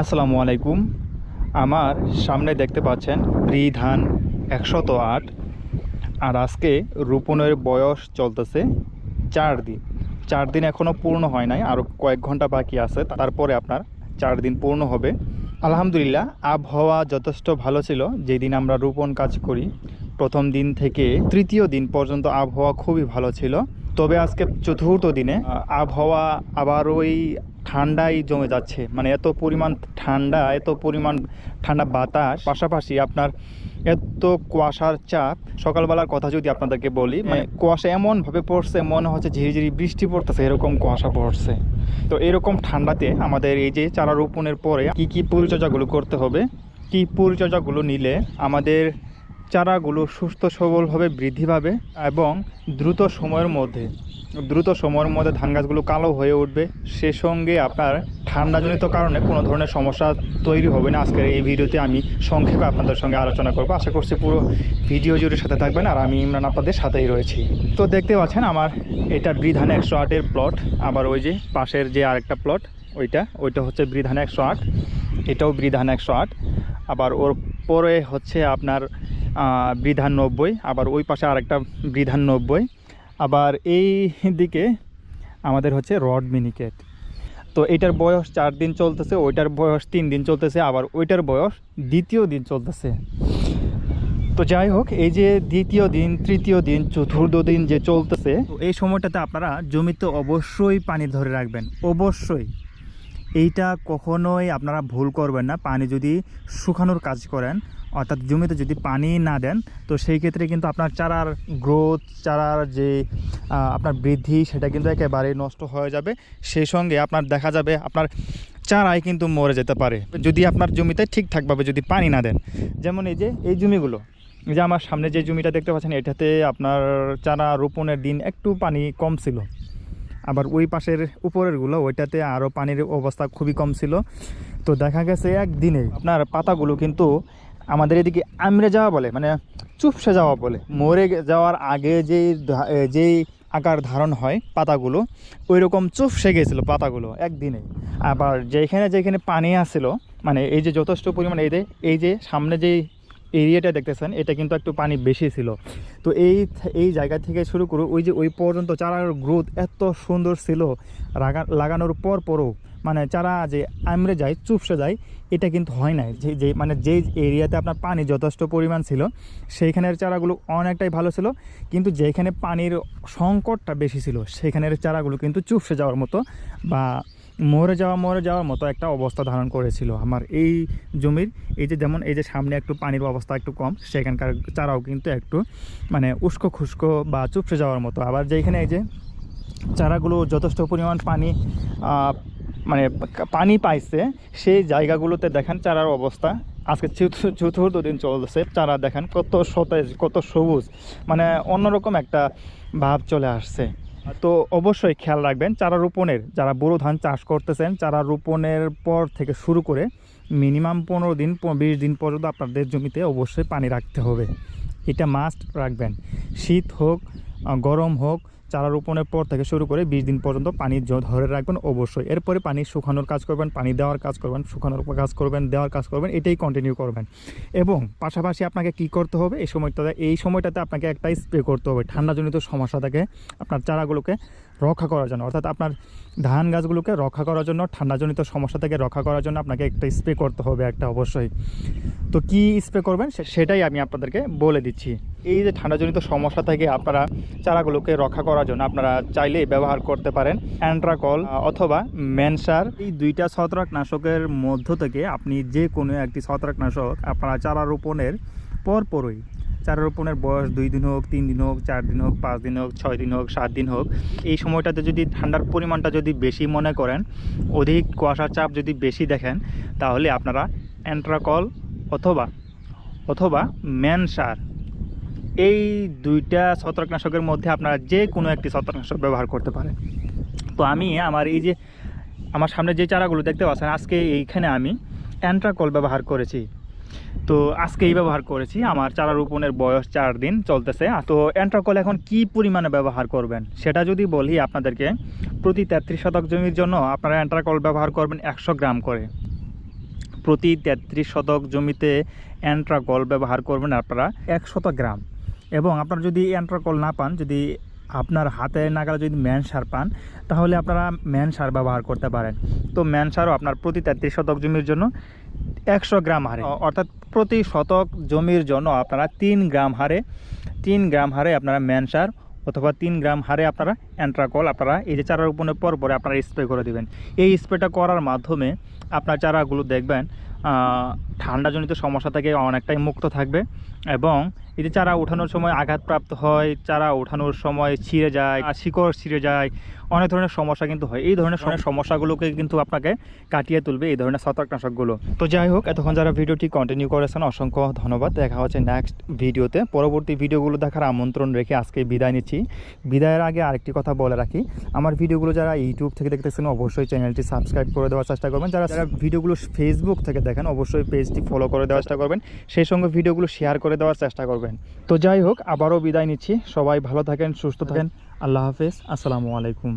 আসসালামু আলাইকুম আমার সামনে দেখতে পাচ্ছেন ব্রি ধান একশত আট। আর আজকে রোপণের বয়স চলতেছে চার দিন। চার দিন এখনও পূর্ণ হয় নাই আরও কয়েক ঘণ্টা বাকি আছে, তারপরে আপনার চার দিন পূর্ণ হবে। আলহামদুলিল্লাহ, আবহাওয়া যথেষ্ট ভালো ছিল, যেদিন আমরা রোপণ কাজ করি, প্রথম দিন থেকে তৃতীয় দিন পর্যন্ত আবহাওয়া খুবই ভালো ছিল। তবে আজকে চতুর্থ দিনে আবহাওয়া আবার ওই ঠান্ডাই জমে যাচ্ছে। মানে এত পরিমাণ ঠান্ডা এত পরিমাণ ঠান্ডা বাতাস পাশাপাশি আপনার এত কুয়াশার চাপ। সকালবেলার কথা যদি আপনাদেরকে বলি মানে কুয়াশা এমনভাবে পড়ছে মনে হচ্ছে ঝিরিঝিরি বৃষ্টি পড়তেছে এরকম কুয়াশা পড়ছে। তো এরকম ঠান্ডাতে আমাদের এই যে চারা রোপণের পরে কি কি পরিচর্যাগুলো করতে হবে? কি পরিচর্যাগুলো নিলে আমাদের চারাগুলো সুস্থ সবলভাবে বৃদ্ধি পাবে এবং দ্রুত সময়ের মধ্যে, দ্রুত সময়ের মধ্যে ধান গাছগুলো কালো হয়ে উঠবে। সে সঙ্গে আপনার ঠান্ডাজনিত কারণে কোনো ধরনের সমস্যা তৈরি হবে না। আজকের এই ভিডিওতে আমি সংক্ষেপে আপনাদের সঙ্গে আলোচনা করব। আশা করছি পুরো ভিডিও জুড়ে সাথে থাকবেন আর আমি ইমরান আপনাদের সাথেই রয়েছি। তো দেখতে পাচ্ছেন আমার এটা বৃধান একশো আটের প্লট আবার ওই যে পাশের যে আরেকটা প্লট ওইটা ওইটা হচ্ছে বৃধান একশো আট। এটাও বৃধান একশো আট। আবার ওর পরে হচ্ছে আপনার বৃধান নব্বই আবার ওই পাশে আরেকটা বৃধান নব্বই আবার এই দিকে আমাদের হচ্ছে রড মিনিকেট। তো এটার বয়স চার দিন চলতেছে, ওইটার বয়স তিন দিন চলতেছে, আবার ওইটার বয়স দ্বিতীয় দিন চলতেছে। তো যাই হোক, এই যে দ্বিতীয় দিন, তৃতীয় দিন, চতুর্থ দিন যে চলতেছে এই সময়টাতে আপনারা জমিতে অবশ্যই পানি ধরে রাখবেন, অবশ্যই। এইটা কখনোই আপনারা ভুল করবেন না, পানি যদি শুকানোর কাজ করেন অর্থাৎ জমিতে যদি পানি না দেন, তো সেই ক্ষেত্রে কিন্তু আপনার চারার গ্রোথ চারার যে আপনার বৃদ্ধি, সেটা কিন্তু একেবারে নষ্ট হয়ে যাবে। সেই সঙ্গে আপনার দেখা যাবে আপনার চারাই কিন্তু মরে যেতে পারে। যদি আপনার জমিতে ঠিকঠাকভাবে যদি পানি না দেন। যেমন এই যে, এই জমিগুলো যে আমার সামনে যে জমিটা দেখতে পাচ্ছেন, এটাতে আপনার চারা রোপণের দিন একটু পানি কম ছিল। আবার ওই পাশের উপরেরগুলো, ওইটাতে আরও পানির অবস্থা খুবই কম ছিল। তো দেখা গেছে একদিনে আপনার পাতাগুলো কিন্তু আমাদের এদিকে আমড়ে যাওয়া বলে মানে চুপসে যাওয়া বলে। মরে যাওয়ার আগে যেই যেই আকার ধারণ হয় পাতাগুলো ওই রকম চুপসে গেছিল পাতাগুলো একদিনে। আবার যেখানে যেখানে পানি আসছিল মানে এই যে যথেষ্ট পরিমাণে এই যে এই যে সামনে যেই এরিয়াটা দেখতেছেন, এটা কিন্তু একটু পানি বেশি ছিল। তো এই এই জায়গা থেকে শুরু করে ওই যে ওই পর্যন্ত চারার গ্রোথ এত সুন্দর ছিল লাগানোর পর পরও মানে চারা যে আমরে যায়, চুপসে যায়, এটা কিন্তু হয় নাই। যে যে মানে যেই এরিয়াতে আপনার পানি যথেষ্ট পরিমাণ ছিল, সেইখানের চারাগুলো অনেকটাই ভালো ছিল, কিন্তু যেখানে পানির সংকটটা বেশি ছিল, সেখানের চারাগুলো কিন্তু চুপসে যাওয়ার মতো বা মরে যাওয়া, মরে যাওয়ার মতো একটা অবস্থা ধারণ করেছিল আমার এই জমির। এই যে যেমন এই যে সামনে একটু পানির অবস্থা একটু কম, সেখানকার চারাও কিন্তু একটু মানে উস্কো খুস্কো বা চুপসে যাওয়ার মতো। আবার যেখানে এই যে চারাগুলো যথেষ্ট পরিমাণ পানি মানে পানি পাইছে, সেই জায়গাগুলোতে দেখেন চারার অবস্থা। আজকে চতুর্থ দিন চলতেছে চারা দেখেন, কত সতেজ, কত সবুজ মানে অন্যরকম একটা ভাব চলে আসছে। তো অবশ্যই খেয়াল রাখবেন, চারা রোপণের, যারা বোরো ধান চাষ করতেছেন, চারা রোপণের পর থেকে শুরু করে মিনিমাম পনেরো দিন বিশ দিন পর্যন্ত আপনাদের জমিতে অবশ্যই পানি রাখতে হবে। এটা মাস্ট রাখবেন। শীত হোক গরম হোক চারা রোপণের পর থেকে শুরু করে বিশ দিন পর্যন্ত পানি ধরে রাখবেন অবশ্যই। এরপরে পানি শুকানোর কাজ করবেন, পানি দেওয়ার কাজ করবেন, শুকানোর কাজ করবেন, দেওয়ার কাজ করবেন, এটাই কন্টিনিউ করবেন। এবং পাশাপাশি আপনাকে কি করতে হবে? এই সময়টাতে এই সময়টাতে আপনাকে একটা স্প্রে করতে হবে। ঠান্ডাজনিত সমস্যা থেকে আপনার চারাগুলোকে রক্ষা করার জন্য। অর্থাৎ আপনার ধান গাছগুলোকে রক্ষা করার জন্য, ঠান্ডাজনিত সমস্যা থেকে রক্ষা করার জন্য আপনাকে একটা স্প্রে করতে হবে একটা অবশ্যই। তো কি স্প্রে করবেন? সেটাই আমি আপনাদেরকে বলে দিচ্ছি। এই যে ঠান্ডাজনিত সমস্যা থেকে আপনারা চারাগুলোকে রক্ষা করার জন্য আপনারা চাইলেই ব্যবহার করতে পারেন। অ্যান্ট্রাকল অথবা ম্যানসার। এই দুইটা ছত্রাকনাশকের মধ্য থেকে আপনি যে কোনো একটি ছত্রাকনাশক আপনারা চারা রোপণের পরপরই চারা রোপণের বয়স, দুই দিন হোক, তিন দিন হোক, চার দিন হোক, পাঁচ দিন হোক, ছয় দিন হোক, সাত দিন হোক, এই সময়টাতে যদি ঠান্ডার পরিমাণটা যদি বেশি মনে করেন, অধিক কুয়াশার চাপ যদি বেশি দেখেন, তাহলে আপনারা অ্যান্ট্রাকল অথবা অথবা ম্যানসার, এই দুইটা ছত্রাকনাশকের মধ্যে আপনারা যে কোনো একটি ছত্রাকনাশক ব্যবহার করতে পারেন। তো আমি আমার এই যে, আমার সামনে যে চারাগুলো দেখতে পাচ্ছেন, আজকে এইখানে আমি অ্যান্ট্রাকল ব্যবহার করেছি। তো আজকেই ব্যবহার করেছি। আমার চারা রোপণের বয়স চার দিন চলতেছে। তো অ্যান্ট্রাকল এখন কি পরিমাণে ব্যবহার করবেন? সেটা যদি বলি আপনাদেরকে, প্রতি তেত্রিশ শতক জমির জন্য আপনারা অ্যান্ট্রাকল ব্যবহার করবেন একশো গ্রাম করে। প্রতি তেত্রিশ শতক জমিতে অ্যান্ট্রাকল ব্যবহার করবেন আপনারা একশত গ্রাম। এবং আপনারা যদি অ্যান্ট্রাকল না পান, যদি আপনার হাতে নাগালে যদি ম্যান সার পান, তাহলে আপনারা ম্যান সার ব্যবহার করতে পারেন। তো ম্যান সারও আপনার প্রতি তেত্রিশ শতক জমির জন্য একশো গ্রাম হারে। অর্থাৎ প্রতি শতক জমির জন্য আপনারা তিন গ্রাম হারে, তিন গ্রাম হারে আপনারা ম্যানসার অথবা তিন গ্রাম হারে আপনারা অ্যান্ট্রাকল আপনারা এই যে চারা রোপণের পর পরে আপনারা স্প্রে করে দেবেন। এই স্প্রেটা করার মাধ্যমে আপনার চারাগুলো দেখবেন ঠান্ডাজনিত সমস্যা থেকে অনেকটাই মুক্ত থাকবে এবং যে চারা ওঠানোর সময় আঘাতপ্রাপ্ত হয় চারা ওঠানোর সময় ছিঁড়ে যায় আর শিকড় ছিঁড়ে যায় অনেক ধরনের সমস্যা কিন্তু হয়। এই ধরনের সমস্যাগুলোকে কিন্তু আপনাকে কাটিয়ে তুলবে এই ধরনের ছত্রাকনাশকগুলো। তো যাই হোক এতক্ষণ যারা ভিডিওটি কন্টিনিউ করেছেন অসংখ্য ধন্যবাদ। দেখা হচ্ছে নেক্সট ভিডিওতে। পরবর্তী ভিডিওগুলো দেখার আমন্ত্রণ রেখে আজকে বিদায় নিচ্ছি। বিদায়ের আগে আরেকটি কথা বলে রাখি। আমার ভিডিওগুলো যারা ইউটিউব থেকে দেখতেছেন অবশ্যই চ্যানেলটি সাবস্ক্রাইব করে দেওয়ার চেষ্টা করবেন। যারা যারা ভিডিওগুলো ফেসবুক থেকে দেখেন অবশ্যই পেজটি ফলো করে দেওয়ার চেষ্টা করবেন। সেই সঙ্গে ভিডিওগুলো শেয়ার করে দেওয়ার চেষ্টা করবেন। তো যাই হোক, আবারও বিদায় নিচ্ছি। সবাই ভালো থাকেন, সুস্থ থাকেন। আল্লাহ হাফেজ। আসসালামু আলাইকুম।